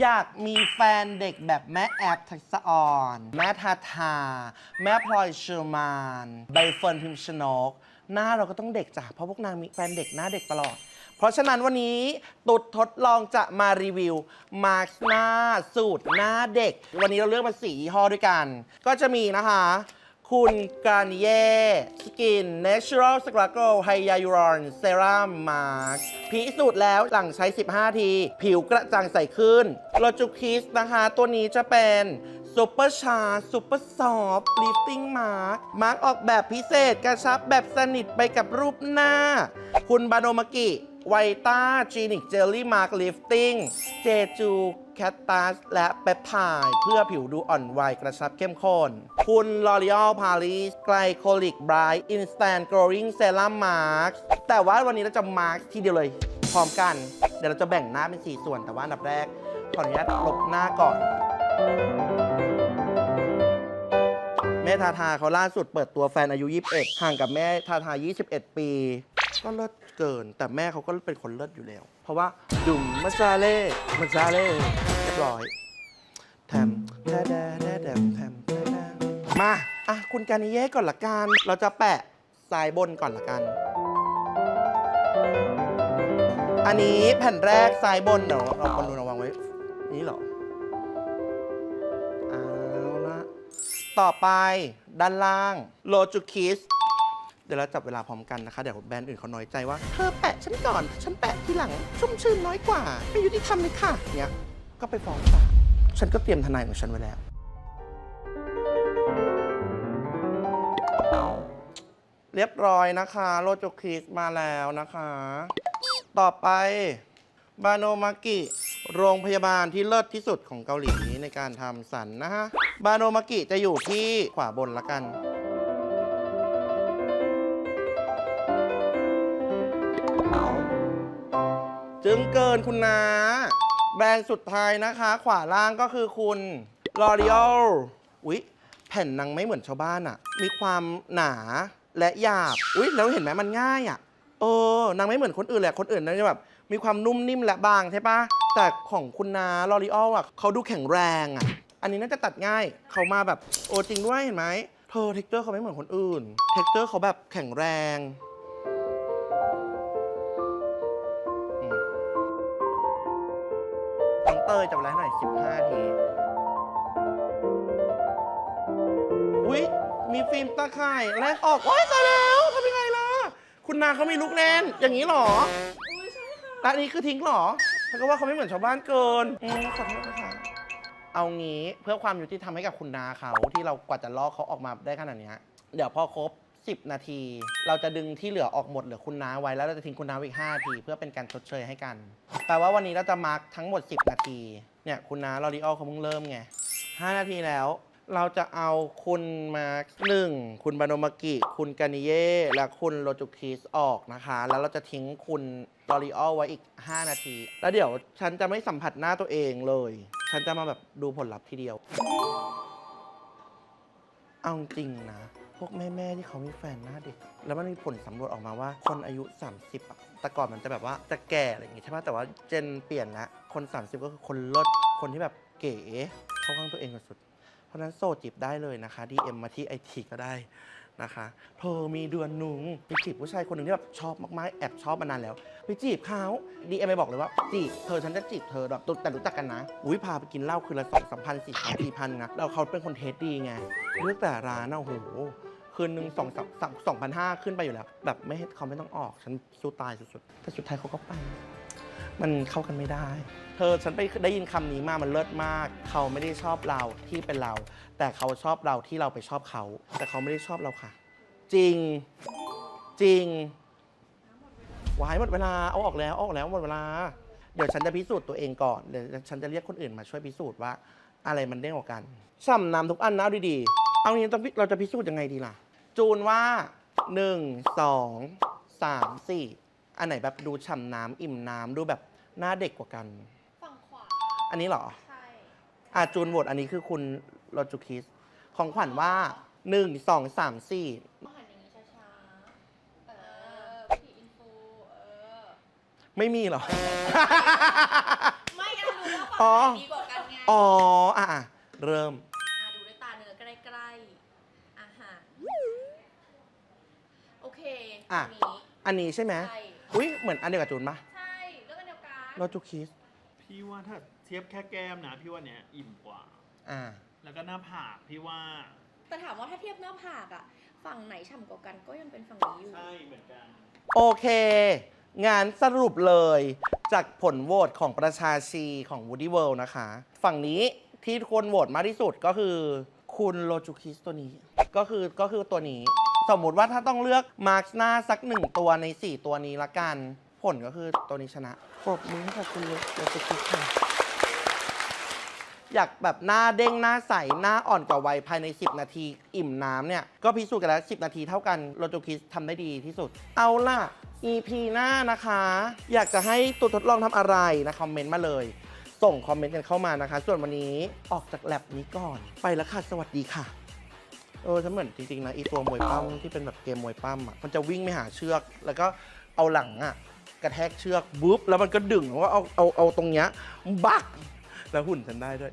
อยากมีแฟนเด็กแบบแม่แอฟทักษอ่อน แม่ทาทา แม่พลอยเชอร์มาน ใบเฟิร์นพิมชนก หน้าเราก็ต้องเด็กจ้ะเพราะพวกนางมีแฟนเด็กหน้าเด็กตลอด เพราะฉะนั้นวันนี้ตุดทดลองจะมารีวิว มาร์หน้าสูตรหน้าเด็ก วันนี้เราเลือกมาสียี่ห้อด้วยกัน ก็จะมีนะคะ คุณการเย่สกิน Natural s c r a g l e Hyaluron Serum Mask พิสูจน์แล้วหลังใช้ 15 ที ผิวกระจ่างใสขึ้นโลจูคิสนะคะ ตัวนี้จะเป็นซูเปอร์ชาซูเปอร์ซอฟต์ลิฟติ้งมาร์คมาร์คออกแบบพิเศษกระชับแบบสนิทไปกับรูปหน้า คุณบาโนมากิ ไวต้าจีนิกเจลลี่มาร์คลิฟติ้ง เจจูแคตตัสและเปปไทด์เพื่อผิวดูอ่อนวัยกระชับเข้มข้น คุณ L'Oreal Paris Glycolic Bright Instant Glowing Serum Mask แต่ว่าวันนี้เราจะมาร์คทีเดียวเลย พร้อมกัน เดี๋ยวเราจะแบ่งหน้าเป็น 4 ส่วนแต่ว่าอันดับแรก ขออนุญาตลบหน้าก่อนแม่ทาทาเขาล่าสุดเปิดตัวแฟนอายุ 21 ห่างกับแม่ทาทา 21 ปี ก็เลิศเกิน แต่แม่เขาก็เป็นคนเลิศอยู่แล้ว เพราะว่าดุมมาซาเล่มาซาเล่เรียบร้อยแถมแดแดแดแดมแถมแดแดมมาอะ คุณการนิเย่ก่อนละกัน เราจะแปะสายบนก่อนละกัน อันนี้แผ่นแรกซ้ายบนเดี๋ยวเราคนดูระวังไว้ นี่เหรอเอาละต่อไปด้านล่างโลจูคิส ดี๋ยวเราจับเวลาพร้อมกันนะคะเดี๋ยวแบรนด์อื่นเขาน้อยใจว่าเธอแปะฉันก่อนฉันแปะทีหลังชุ่มชื่นน้อยกว่า ไม่ยุติธรรมเลยค่ะเนี้ยก็ไปฟ้องศาลฉันก็เตรียมทนายของฉันไว้แล้ว เรียบร้อยนะคะโลโจคิสมาแล้วนะคะ ต่อไปบาโนมากิโรงพยาบาลที่เลิศที่สุดของเกาหลีในการทำสันนะฮะ บาโนมากิจะอยู่ที่ขวาบนละกัน จึงเกินคุณนา แบรนด์สุดท้ายนะคะ ขวาล่างก็คือคุณ L'Oreal อุ๊ย แผ่นนางไม่เหมือนชาวบ้านอะมีความหนาและหยาบ อุ๊ย แล้วเห็นไหมมันง่ายอะเออนางไม่เหมือนคนอื่นแหละ คนอื่นนางจะแบบ มีความนุ่มนิ่มและบางใช่ปะ แต่ของคุณนา L'Oreal อะเขาดูแข็งแรงอะอันนี้น่าจะตัดง่าย เขามาแบบ โอ้จริงด้วยเห็นไหมเธอเท็กเจอร์เขาไม่เหมือนคนอื่น เท็กเจอร์เขาแบบแข็งแรงน้อง เตยจับเวลาให้หน่อย 15 ที อุ๊ย มีฟิล์มตาข่ายแลกออกโอ๊ยตายแล้วทำยังไงล่ะ คุณนาเขามีลูกแน่นอย่างนี้เหรออุ้ยใช่ค่ะร้านนี้คือทิ้งเหรอเพราะก็ว่าเขาไม่เหมือนชาวบ้านเกินอืมขอโทษนะคะเอางี้เพื่อความยุติธรรมให้กับคุณนาเขาที่เรากว่าจะลอกเขาออกมาได้ขนาดเนี้ยเดี๋ยวพอครบ 10 นาที เราจะดึงที่เหลือออกหมดเหลือคุณน้าไว้แล้วเราจะทิ้งคุณน้าอีก5นาที เพื่อเป็นการชดเชยให้กันแปลว่าวันนี้เราจะมาร์กทั้งหมด 10 นาทีเนี่ยคุณน้าลอรีออลเขาเพิ่งเริ่มไง5นาทีแล้ว เราจะเอาคุณมาร์คหนึ่งคุณบานมากิ คุณกานิเย่และคุณโรจูคิสออกนะคะ แล้วเราจะทิ้งคุณลอรีออลไว้อีก 5 นาที แล้วเดี๋ยวฉันจะไม่สัมผัสหน้าตัวเองเลย ฉันจะมาแบบดูผลลัพธ์ทีเดียวเอาจริงนะ พวกแม่ๆที่เขามีแฟนหน้าเด็ก แล้วมันมีผลสำรวจออกมาว่า คนอายุ 30อะแต่ก่อนมันจะแบบว่าจะแก่อะไรอย่างงี้ใช่ไหมแต่ว่าเจนเปลี่ยนละคน 30 ก็คือคนเลดคนที่แบบเก๋เข้าข้างตัวเองสุด เพราะฉะนั้นโสดจีบได้เลยนะคะ DM มาที่ไอทีก็ได้ นะคะเธอมีเดือนหนึ่งไปจีบผู้ชายคนหนึ่งที่แบบชอบมากๆแอบชอบมานานแล้ว ไปจีบเขาดีเอ็มไปบอกเลยว่าจีบเธอฉันจะจีบเธอแบบแต่รู้จักกันนะ อุ้ยพาไปกินเหล้าคืนละสองสามพันสี่พันสี่พันนะแล้วเขาเป็นคนเทสดีไงเลือกแต่ร้านนะโอ้โหคืนหนึ่งสองสามสองพันห้าขึ้นไปอยู่แล้ว แบบไม่เขาไม่ต้องออกฉันสู้ตายสุดๆแต่สุดท้ายเขาก็ไป มันเข้ากันไม่ได้เธอฉันไปได้ยินคำนี้มามันเลิศมาก เขาไม่ได้ชอบเราที่เป็นเรา แต่เขาชอบเราที่เราไปชอบเขา แต่เขาไม่ได้ชอบเราค่ะ จริง จริงวายหมดเวลา เอาออกแล้วเอาออกแล้วหมดเวลา เดี๋ยวฉันจะพิสูจน์ตัวเองก่อนเดี๋ยวฉันจะเรียกคนอื่นมาช่วยพิสูจน์ว่า อะไรมันเด้งกว่ากันช่ำน้ำทุกอันนะเอาดีๆ เอางี้ต้องพิเราจะพิสูจน์ยังไงดีล่ะ จูนว่า1 2 3 4อันไหนแบบดูฉ่ำน้ำอิ่มน้ำดูแบบหน้าเด็กกว่ากัน ฝั่งขวา อันนี้เหรอ ใช่อะจูนโหวตอันนี้คือคุณโรจูคิส ของขวัญว่า1 2 3 4มาหันอย่างนี้ช้าๆ เออผีอินฟู เออ ไม่มีเหรอ ไม่กันรู้ว่าฝั่งอ๋อดีกว่ากันไงอ๋อ อะอะเริ่ม อะดูด้วยตาเนื้อใกล้ๆอาหารโอเคอะอันนี้อันนี้ใช่ไหมใช่อุ้ยเหมือนอันเดียวกับจูนปะใช่เรื่องอันเดียวกันโรจูคิส พี่ว่าถ้าเทียบแค่แก้มนะพี่ว่าเนี้ยอิ่มกว่า อ่า แล้วก็หน้าผากพี่ว่าแต่ถามว่าถ้าเทียบหน้าผากอะฝั่งไหนฉ่ำกว่ากันก็ยังเป็นฝั่งนี้อยู่ ใช่เหมือนกัน โอเค งานสรุปเลย จากผลโหวตของประชาชีของ Woody World นะคะ ฝั่งนี้ที่คนโหวตมากที่สุดก็คือคุณโลจูคิสตัวนี้ ก็คือก็คือตัวนี้ สมมุติว่าถ้าต้องเลือกมาร์คหน้าสักหนึ่งตัวใน 4 ตัวนี้ละกัน ผลก็คือตัวนี้ชนะปรบมือให้กับคุณโลจูคิสค่ะ อยากแบบหน้าเด้งหน้าใสหน้าอ่อนกว่าวัยภายใน 10 นาที อิ่มน้ำเนี่ย ก็พิสูจน์กันแล้ว 10 นาทีเท่ากันโรจูคิสทำได้ดีที่สุด เอาล่ะ EP หน้านะคะ อยากจะให้ตัวทดลองทำอะไรนะคอมเมนต์มาเลย ส่งคอมเมนต์กันเข้ามานะคะ ส่วนวันนี้ออกจากแลบนี้ก่อนไปแล้วค่ะสวัสดีค่ะเออฉันเหมือนจริงๆนะอีตัวมวยปั้มที่เป็นแบบเกมมวยปั้มอะมันจะวิ่งไม่หาเชือก แล้วก็เอาหลังอะกระแทกเชือกบุ๊บแล้วมันก็ดึงแล้วก็เอาเอาเอาตรงเนี้ยบัก แล้วหุ่นฉันได้ด้วย